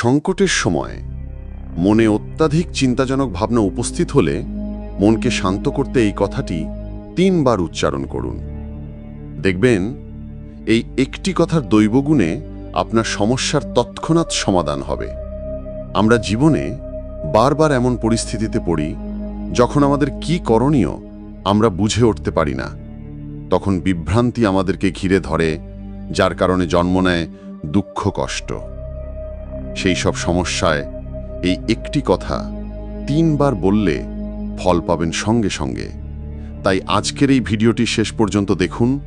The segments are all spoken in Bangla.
সংকটের সময় মনে অত্যাধিক চিন্তাজনক ভাবনা উপস্থিত হলে মনকে শান্ত করতে এই কথাটি তিনবার উচ্চারণ করুন। দেখবেন, এই একটি কথার দৈবগুণে আপনার সমস্যার তৎক্ষণাৎ সমাধান হবে। আমরা জীবনে বারবার এমন পরিস্থিতিতে পড়ি, যখন আমাদের কি করণীয় আমরা বুঝে উঠতে পারি না। তখন বিভ্রান্তি আমাদেরকে ঘিরে ধরে, যার কারণে জন্ম নেয় দুঃখ কষ্ট। সেই সব সমস্যায় এই একটি কথা তিনবার বললে ফল পাবেন সঙ্গে সঙ্গে। তাই আজকের এই ভিডিওটি শেষ পর্যন্ত দেখুন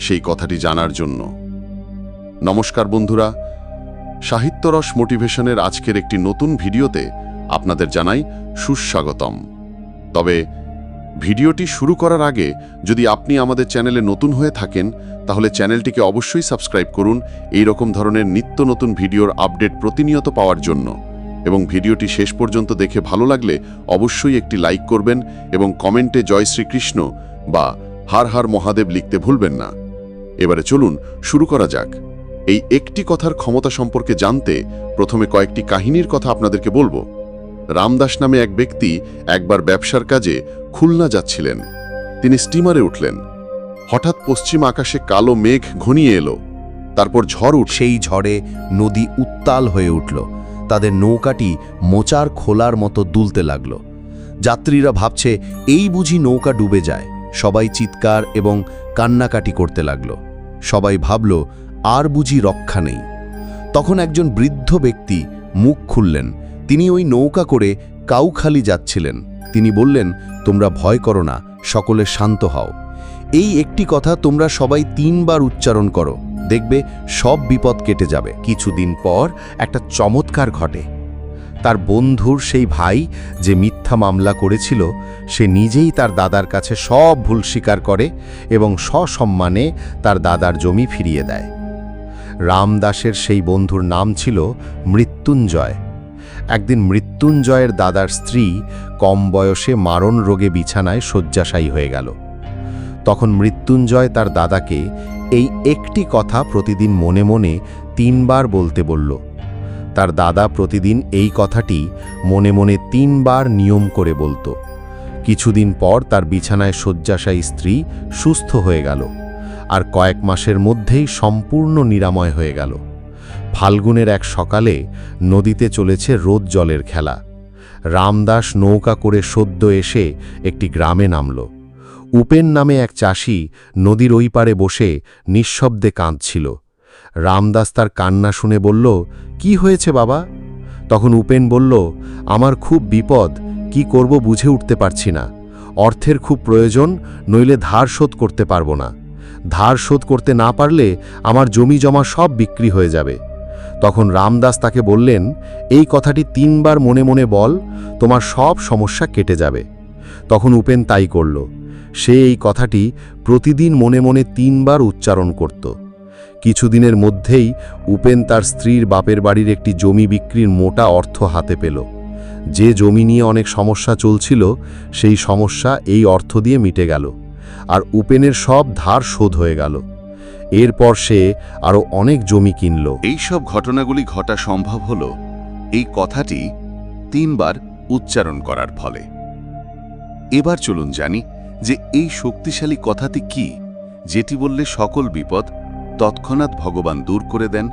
সেই কথাটি জানার জন্য। নমস্কার বন্ধুরা, সাহিত্যরস মোটিভেশনের আজকের একটি নতুন ভিডিওতে আপনাদের জানাই সুস্বাগতম। তবে ভিডিওটি শুরু করার আগে যদি আপনি আমাদের চ্যানেলে নতুন হয়ে থাকেন, তাহলে চ্যানেলটিকে অবশ্যই সাবস্ক্রাইব করুন এই রকম ধরনের নিত্য নতুন ভিডিওর আপডেট প্রতিনিয়ত পাওয়ার জন্য। এবং ভিডিওটি শেষ পর্যন্ত দেখে ভালো লাগলে অবশ্যই একটি লাইক করবেন এবং কমেন্টে জয় শ্রীকৃষ্ণ বা হার হার মহাদেব লিখতে ভুলবেন না। এবারে চলুন শুরু করা যাক। এই একটি কথার ক্ষমতা সম্পর্কে জানতে প্রথমে কয়েকটি কাহিনীর কথা আপনাদেরকে বলব। রামদাস নামে এক ব্যক্তি একবার ব্যবসার কাজে খুলনা যাচ্ছিলেন। তিনি স্টিমারে উঠলেন। হঠাৎ পশ্চিম আকাশে কালো মেঘ ঘনিয়ে এলো। তারপর ঝড় উঠ সেই ঝড়ে নদী উত্তাল হয়ে উঠল। তাদের নৌকাটি মোচার খোলার মতো দুলতে লাগল। যাত্রীরা ভাবছে, এই বুঝি নৌকা ডুবে যায়। সবাই চিৎকার এবং কান্নাকাটি করতে লাগল। সবাই ভাবল, আর বুঝি রক্ষা নেই। তখন একজন বৃদ্ধ ব্যক্তি মুখ খুললেন। তিনি ওই নৌকা করে কাউখালি যাচ্ছিলেন। তিনি বললেন, তোমরা ভয় করো না, সকলে শান্ত হও। এই একটি কথা তোমরা সবাই তিনবার উচ্চারণ করো। দেখবে সব বিপদ কেটে যাবে। কিছুদিন পর একটা চমৎকার ঘটে। তার বন্ধুর সেই ভাই যে মিথ্যা মামলা করেছিল, সে নিজেই তার দাদার কাছে সব ভুল স্বীকার করে এবং সসম্মানে তার দাদার জমি ফিরিয়ে দেয়। রামদাসের সেই বন্ধুর নাম ছিল মৃত্যুঞ্জয়। একদিন মৃত্যুঞ্জয়ের দাদার স্ত্রী কম বয়সে মারণ রোগে বিছানায় শয্যাশায়ী হয়ে গেল। তখন মৃত্যুঞ্জয় তার দাদাকে এই একটি কথা প্রতিদিন মনে মনে তিনবার বলতে বলল। তার দাদা প্রতিদিন এই কথাটি মনে মনে তিনবার নিয়ম করে বলতো। কিছুদিন পর তার বিছানায় শয্যাশায়ী স্ত্রী সুস্থ হয়ে গেল আর কয়েক মাসের মধ্যেই সম্পূর্ণ নিরাময় হয়ে গেল। ফাল্গুনের এক সকালে নদীতে চলেছে রোদ জলের খেলা। রামদাস নৌকা করে সদ্য এসে একটি গ্রামে নামল। উপেন নামে এক চাষি নদীর ওই পারে বসে নিঃশব্দে কাঁদছিল। রামদাস তার কান্না শুনে বলল, কি হয়েছে বাবা? তখন উপেন বলল, আমার খুব বিপদ, কি করব বুঝে উঠতে পারছি না। অর্থের খুব প্রয়োজন, নইলে ধার শোধ করতে পারব না। ধার শোধ করতে না পারলে আমার জমি জমা সব বিক্রি হয়ে যাবে। তখন রামদাস তাকে বললেন, এই কথাটি তিনবার মনে মনে বল, তোমার সব সমস্যা কেটে যাবে। তখন উপেন তাই করল। সে এই কথাটি প্রতিদিন মনে মনে তিনবার উচ্চারণ করত। কিছুদিনের মধ্যেই উপেন তার স্ত্রীর বাপের বাড়ির একটি জমি বিক্রির মোটা অর্থ হাতে পেল। যে জমি নিয়ে অনেক সমস্যা চলছিল, সেই সমস্যা এই অর্থ দিয়ে মিটে গেল, আর উপেনের সব ধার শোধ হয়ে গেল। এরপর সে আরও অনেক জমি কিনল। এই সব ঘটনাগুলি ঘটা সম্ভব হল এই কথাটি তিনবার উচ্চারণ করার ফলে। এবার চলুন জানি যে এই শক্তিশালী কথাটি কি, যেটি বললে সকল বিপদ তৎক্ষণাৎ ভগবান দূর করে দেন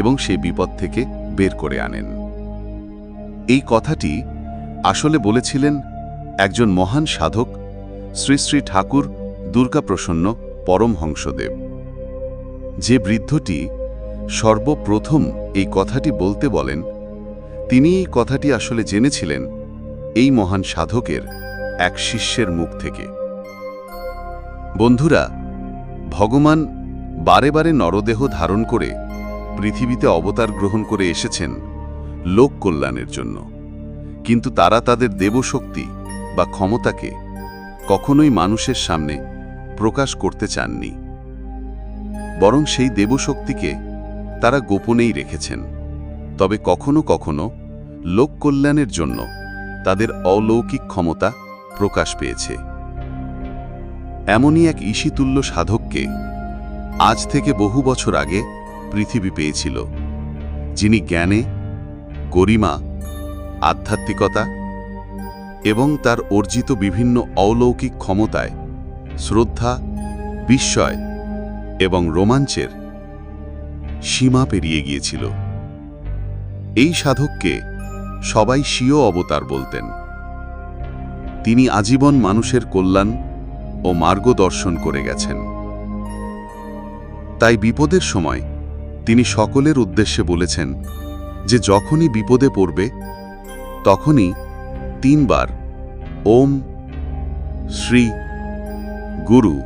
এবং সে বিপদ থেকে বের করে আনেন। এই কথাটি আসলে বলেছিলেন একজন মহান সাধক শ্রী শ্রী ঠাকুর দুর্গাপ্রসন্ন পরমহংসদেব। যে বৃদ্ধটি সর্বপ্রথম এই কথাটি বলতে বলেন, তিনি এই কথাটি আসলে জেনেছিলেন এই মহান সাধকের এক শিষ্যের মুখ থেকে। বন্ধুরা, ভগবান বারে বারে নরদেহ ধারণ করে পৃথিবীতে অবতার গ্রহণ করে এসেছেন লোক কল্যাণের জন্য। কিন্তু তারা তাদের দেবশক্তি বা ক্ষমতাকে কখনোই মানুষের সামনে প্রকাশ করতে চাননি। বরং সেই দেবশক্তিকে তারা গোপনেই রেখেছেন। তবে কখনো কখনো লোক কল্যাণের জন্য তাদের অলৌকিক ক্ষমতা প্রকাশ পেয়েছে। এমনই এক ঈশিতুল্য সাধককে আজ থেকে বহু বছর আগে পৃথিবী পেয়েছিল, যিনি জ্ঞানে, গরিমা, আধ্যাত্মিকতা এবং তার অর্জিত বিভিন্ন অলৌকিক ক্ষমতায় শ্রদ্ধা, বিস্ময় এবং রোমাঞ্চের সীমা পেরিয়ে গিয়েছিল। এই সাধককে সবাই স্বীয় অবতার বলতেন। তিনি আজীবন মানুষের কল্যাণ ও মার্গদর্শন করে গেছেন। তাই বিপদের সময় তিনি সকলের উদ্দেশ্যে বলেছেন যে যখনই বিপদে পড়বে, তখনই তিনবার ওম শ্রী গুরু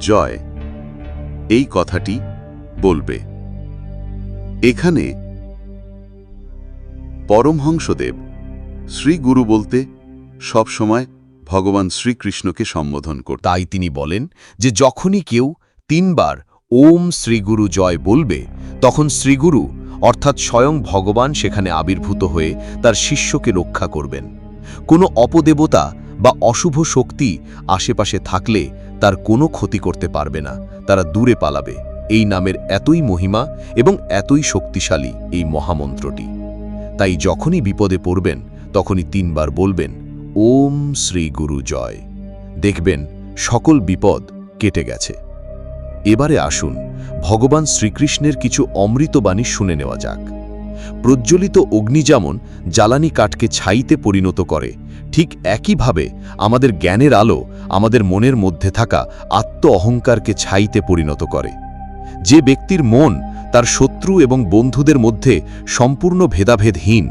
জয় এই কথাটি বলবে। এখানে পরমহংসদেব শ্রী গুরু বলতে সবসময় ভগবান শ্রীকৃষ্ণকে সম্বোধন করত তাই তিনি বলেন যে যখনই কেউ তিনবার ওম শ্রীগুরু জয় বলবে, তখন শ্রীগুরু, অর্থাৎ স্বয়ং ভগবান সেখানে আবির্ভূত হয়ে তার শিষ্যকে রক্ষা করবেন। কোনো অপদেবতা বা অশুভ শক্তি আশেপাশে থাকলে তার কোনো ক্ষতি করতে পারবে না, তারা দূরে পালাবে। এই নামের এতই মহিমা এবং এতই শক্তিশালী এই মহামন্ত্রটি। তাই যখনই বিপদে পড়বেন, তখনই তিনবার বলবেন, ওম শ্রী গুরু জয়। দেখবেন, সকল বিপদ কেটে গেছে। এবারে আসুন, ভগবান শ্রীকৃষ্ণের কিছু অমৃতবাণী শুনে নেওয়া যাক। প্রজ্বলিত অগ্নি যেমন জ্বালানি কাঠকে ছাইতে পরিণত করে, ঠিক একইভাবে আমাদের জ্ঞানের আলো আমাদের মনের মধ্যে থাকা আত্ম অহংকারকে ছাইতে পরিণত করে। যে ব্যক্তির মন তার শত্রু এবং বন্ধুদের মধ্যে সম্পূর্ণ ভেদাভেদহীন,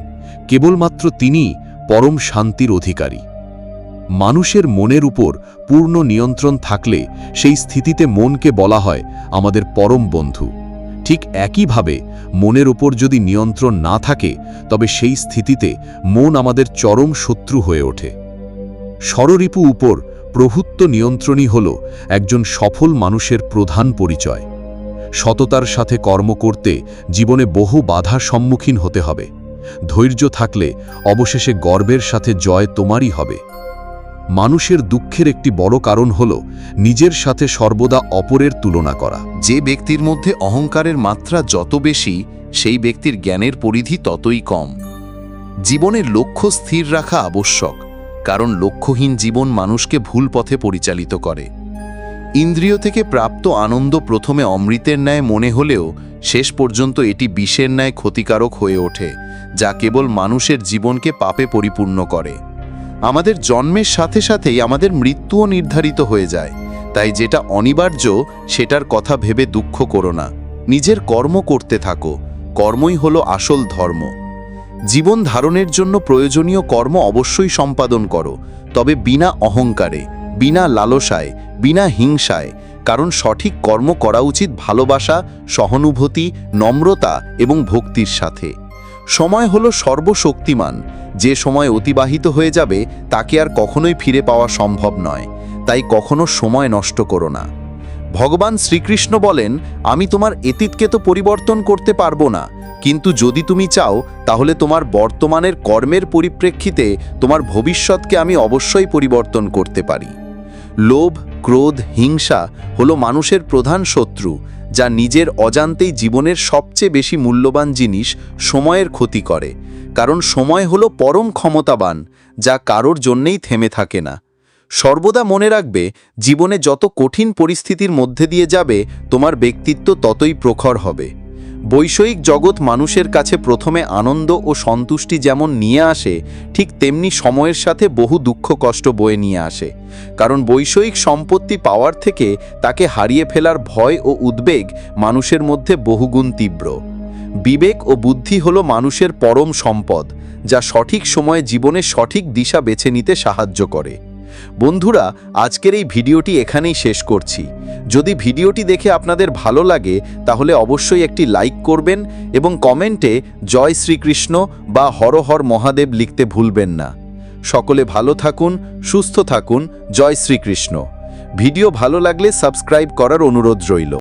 কেবলমাত্র তিনি পরম শান্তির অধিকারী। মানুষের মনের উপর পূর্ণ নিয়ন্ত্রণ থাকলে সেই স্থিতিতে মনকে বলা হয় আমাদের পরম বন্ধু। ঠিক একইভাবে মনের উপর যদি নিয়ন্ত্রণ না থাকে, তবে সেই স্থিতিতে মন আমাদের চরম শত্রু হয়ে ওঠে। ষড়রিপু উপর প্রভুত্ব নিয়ন্ত্রণই হল একজন সফল মানুষের প্রধান পরিচয়। সততার সাথে কর্ম করতে জীবনে বহু বাধার সম্মুখীন হতে হবে। ধৈর্য থাকলে অবশেষে গর্বের সাথে জয় তোমারই হবে। মানুষের দুঃখের একটি বড় কারণ হল নিজের সাথে সর্বদা অপরের তুলনা করা। যে ব্যক্তির মধ্যে অহংকারের মাত্রা যত বেশি, সেই ব্যক্তির জ্ঞানের পরিধি ততই কম। জীবনের লক্ষ্য স্থির রাখা আবশ্যক, কারণ লক্ষ্যহীন জীবন মানুষকে ভুল পথে পরিচালিত করে। ইন্দ্রিয় থেকে প্রাপ্ত আনন্দ প্রথমে অমৃতের ন্যায় মনে হলেও শেষ পর্যন্ত এটি বিষের ন্যায় ক্ষতিকারক হয়ে ওঠে, যা কেবল মানুষের জীবনকে পাপে পরিপূর্ণ করে। আমাদের জন্মের সাথে সাথেই আমাদের মৃত্যুও নির্ধারিত হয়ে যায়। তাই যেটা অনিবার্য, সেটার কথা ভেবে দুঃখ করো না। নিজের কর্ম করতে থাকো। কর্মই হলো আসল ধর্ম। জীবন ধারণের জন্য প্রয়োজনীয় কর্ম অবশ্যই সম্পাদন করো। তবে বিনা অহংকারে, বিনা লালসায়, বিনা হিংসায়, কারণ সঠিক কর্ম করা উচিত ভালোবাসা, সহানুভূতি, নম্রতা এবং ভক্তির সাথে। সময় হলো সর্বশক্তিমান। যে সময় অতিবাহিত হয়ে যাবে, তাকে আর কখনোই ফিরে পাওয়া সম্ভব নয়। তাই কখনো সময় নষ্ট করো না। ভগবান শ্রীকৃষ্ণ বলেন, আমি তোমার অতীতকে তো পরিবর্তন করতে পারব না। কিন্তু যদি তুমি চাও, তাহলে তোমার বর্তমানের কর্মের পরিপ্রেক্ষিতে তোমার ভবিষ্যৎকে আমি অবশ্যই পরিবর্তন করতে পারি। লোভ, ক্রোধ, হিংসা হলো মানুষের প্রধান শত্রু। যা নিজের অজান্তেই জীবনের সবচেয়ে বেশি মূল্যবান জিনিস সময়ের ক্ষতি করে। কারণ সময় হলো পরম ক্ষমতাবান, যা কারোর জন্যেই থেমে থাকে না। সর্বদা মনে রাখবে, জীবনে যত কঠিন পরিস্থিতির মধ্যে দিয়ে যাবে, তোমার ব্যক্তিত্ব ততই প্রখর হবে। বৈষয়িক জগৎ মানুষের কাছে প্রথমে আনন্দ ও সন্তুষ্টি যেমন নিয়ে আসে, ঠিক তেমনি সময়ের সাথে বহু দুঃখ কষ্ট বয়ে নিয়ে আসে। কারণ বৈষয়িক সম্পত্তি পাওয়ার থেকে তাকে হারিয়ে ফেলার ভয় ও উদ্বেগ মানুষের মধ্যে বহুগুণ তীব্র। বিবেক ও বুদ্ধি হলো মানুষের পরম সম্পদ, যা সঠিক সময়ে জীবনে সঠিক দিশা বেছে নিতে সাহায্য করে। বন্ধুরা, আজকের এই ভিডিওটি এখানেই শেষ করছি। যদি ভিডিওটি দেখে আপনাদের ভালো লাগে, তাহলে অবশ্যই একটি লাইক করবেন এবং কমেন্টে জয় শ্রীকৃষ্ণ বা হর হর মহাদেব লিখতে ভুলবেন না। সকলে ভালো থাকুন, সুস্থ থাকুন, জয় শ্রীকৃষ্ণ। ভিডিও ভালো লাগলে সাবস্ক্রাইব করার অনুরোধ রইল।